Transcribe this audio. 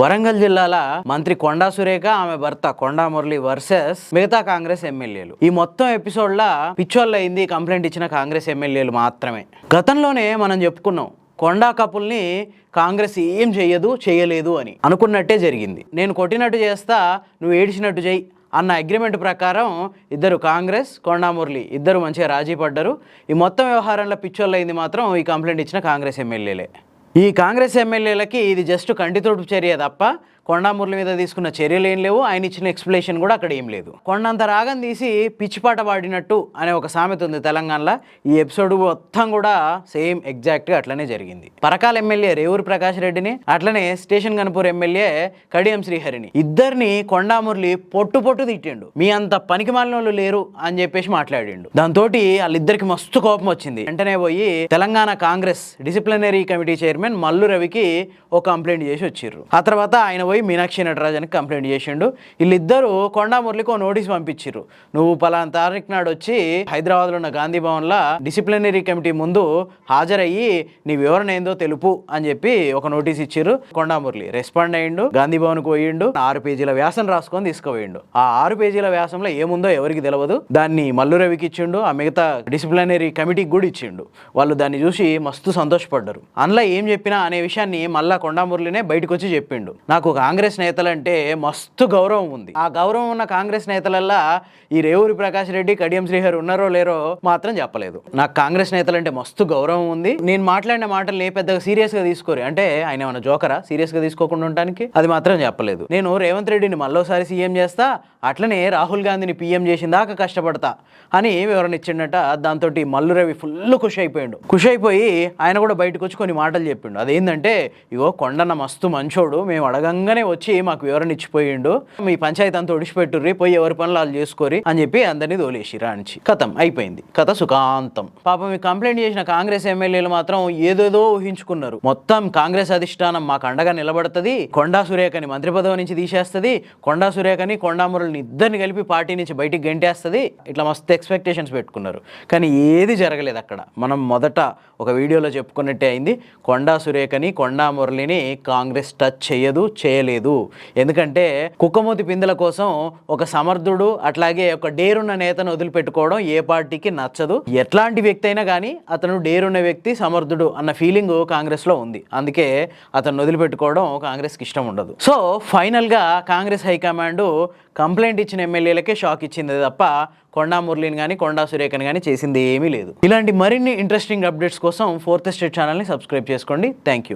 వరంగల్ జిల్లాల మంత్రి కొండా సురేఖ ఆమె భర్త కొండా మురళి వర్సెస్ మిగతా కాంగ్రెస్ ఎమ్మెల్యేలు. ఈ మొత్తం ఎపిసోడ్ లా పిచ్చోళ్ళు అయింది కంప్లైంట్ ఇచ్చిన కాంగ్రెస్ ఎమ్మెల్యేలు మాత్రమే. గతంలోనే మనం చెప్పుకున్నాం కొండా కపుల్ని కాంగ్రెస్ ఏం చెయ్యదు చేయలేదు అని అనుకున్నట్టే జరిగింది. నేను కొట్టినట్టు చేస్తా నువ్వు ఏడిచినట్టు చెయ్యి అన్న అగ్రిమెంట్ ప్రకారం ఇద్దరు కాంగ్రెస్ కొండా మురళి ఇద్దరు మంచిగా రాజీ పడ్డారు. ఈ మొత్తం వ్యవహారంలో పిచ్చోళ్ళు అయింది మాత్రం ఈ కంప్లైంట్ ఇచ్చిన కాంగ్రెస్ ఎమ్మెల్యేలే. ఈ కాంగ్రెస్ ఎమ్మెల్యేలకి ఇది జస్ట్ కంటితోడు చర్య తప్ప కొండామురళి మీద తీసుకున్న చర్యలు ఏం లేవు. ఆయన ఇచ్చిన ఎక్స్ప్లెనేషన్ కూడా అక్కడ ఏం లేదు. కొండంత రాగం తీసి పిచ్చిపాట పాడినట్టు అనే ఒక సామెత ఉంది తెలంగాణలో. ఈ ఎపిసోడ్ మొత్తం కూడా సేమ్ ఎగ్జాక్ట్గా అట్లనే జరిగింది. పరకాల ఎమ్మెల్యే రేవూరు ప్రకాష్ రెడ్డిని అట్లనే స్టేషన్ గన్పూర్ ఎమ్మెల్యే కడియం శ్రీహరిని. ఇద్దరిని కొండామురళి పొట్టు పొట్టు తిట్టిండు. మీ అంత పనికి వాళ్ళు లేరు అని చెప్పేసి మాట్లాడిండు. దాంతో వాళ్ళిద్దరికి మస్తు కోపం వచ్చింది. వెంటనే పోయి Telangana Congress disciplinary committee chairman Mallu రవికి ఒక కంప్లైంట్ చేసి వచ్చిర్రు. ఆ తర్వాత ఆయన పోయి మీనాక్షి నటరాజన్కి కంప్లైంట్ చేసిండు. వీళ్ళిద్దరూ కొండా మురళికి ఓ నోటీస్ పంపించిర్రు. నువ్వు పలానా తారీఖు నాడు వచ్చి హైదరాబాద్లో ఉన్న గాంధీ భవన్లో డిసిప్లినరీ కమిటీ ముందు హాజరయ్యి నీ వివరణ ఏందో తెలుపు అని చెప్పి ఒక నోటీస్ ఇచ్చారు కొండా మురళి రెస్పాండ్ అయ్యిండు. గాంధీ భవన్కి పోయిండు. ఆరు పేజీల వ్యాసం రాసుకొని తీసుకుపోయిండు. ఆ ఆరు పేజీల వ్యాసంలో ఏముందో ఎవరికి తెలియదు దాన్ని మల్లు రవికి ఇచ్చిండు. ఆ మిగతా డిసిప్లినరీ కమిటీకి కూడా ఇచ్చిండు. వాళ్ళు దాన్ని చూసి మస్తు సంతోషపడ్డారు. అందులో ఏం చెప్పినా అనే విషయాన్ని మళ్ళా కొండా మురళినే బయటకు వచ్చి చెప్పిండు. నాకు కాంగ్రెస్ నేతలంటే మస్తు గౌరవం ఉంది. ఆ గౌరవం ఉన్న కాంగ్రెస్ నేతలల్లా ఈ రేవూరి ప్రకాష్ రెడ్డి కడియం శ్రీహరి ఉన్నారో లేరో మాత్రం చెప్పలేదు. నాకు కాంగ్రెస్ నేతలంటే మస్తు గౌరవం ఉంది. నేను మాట్లాడిన మాటలు ఏ పెద్దగా సీరియస్గా తీసుకోరు. అంటే ఆయన ఏమైనా జోకరా? సీరియస్గా తీసుకోకుండా ఉండడానికి అది మాత్రం చెప్పలేదు. నేను రేవంత్ రెడ్డిని మళ్ళోసారి సీఎం చేస్తా అట్లనే రాహుల్ గాంధీని పీఎం చేసిన దాకా కష్టపడతా అని వివరణ ఇచ్చిండట దాంతో మల్లు రవి ఫుల్ ఖుషి అయిపోయాడు. ఖుషి అయిపోయి ఆయన కూడా బయటకు వచ్చి కొన్ని మాటలు చెప్పిండు. అదేంటంటే ఇగో కొండన్న మస్తు మంచోడు మేము అడగంగా అడగంగానే వచ్చి మాకు వివరణ ఇచ్చిపోయిండు. మీ పంచాయతీ అంతా ఒడిచిపెట్టుర్రి పోయి ఎవరి పనులు వాళ్ళు చేసుకోరి అని చెప్పి అందరినీ తోలేసి రాణించి కథం అయిపోయింది. కథ సుఖాంతం. పాపం మీ కంప్లైంట్ చేసిన కాంగ్రెస్ ఎమ్మెల్యేలు మాత్రం ఏదేదో ఊహించుకున్నారు. మొత్తం కాంగ్రెస్ అధిష్టానం మాకు అండగా నిలబడుతుంది. కొండా సురేఖని మంత్రి పదవి నుంచి తీసేస్తుంది. కొండా సురేఖని కొండా ఇద్దరిని కలిపి పార్టీ నుంచి బయటికి గెంటేస్తుంది. ఇట్లా మస్తు ఎక్స్పెక్టేషన్స్ పెట్టుకున్నారు. కానీ ఏది జరగలేదు అక్కడ. మనం మొదట ఒక వీడియోలో చెప్పుకున్నట్టే అయింది. కొండా సురేఖని కొండా మురళిని కాంగ్రెస్ టచ్ చేయదు చేయలేదు. ఎందుకంటే కుక్కమూతి పిందెల కోసం ఒక సమర్థుడు అట్లాగే ఒక డేరున్న నేతను వదిలిపెట్టుకోవడం ఏ పార్టీకి నచ్చదు. ఎట్లాంటి వ్యక్తి అయినా కానీ అతను డేరున్న వ్యక్తి సమర్థుడు అన్న ఫీలింగ్ కాంగ్రెస్లో ఉంది. అందుకే అతను వదిలిపెట్టుకోవడం కాంగ్రెస్కి ఇష్టం ఉండదు. సో ఫైనల్గా కాంగ్రెస్ హైకమాండ్ కంప్లైంట్ ఇచ్చిన ఎమ్మెల్యేలకే షాక్ ఇచ్చింది తప్ప కొండా మురళిని కానీ కొండా సురేఖని కానీ చేసింది ఏమీ లేదు. ఇలాంటి మరిన్ని ఇంట్రెస్టింగ్ అప్డేట్స్ కోసం ఫోర్త్ స్టేట్ ఛానల్ని సబ్స్క్రైబ్ చేసుకోండి. Thank you.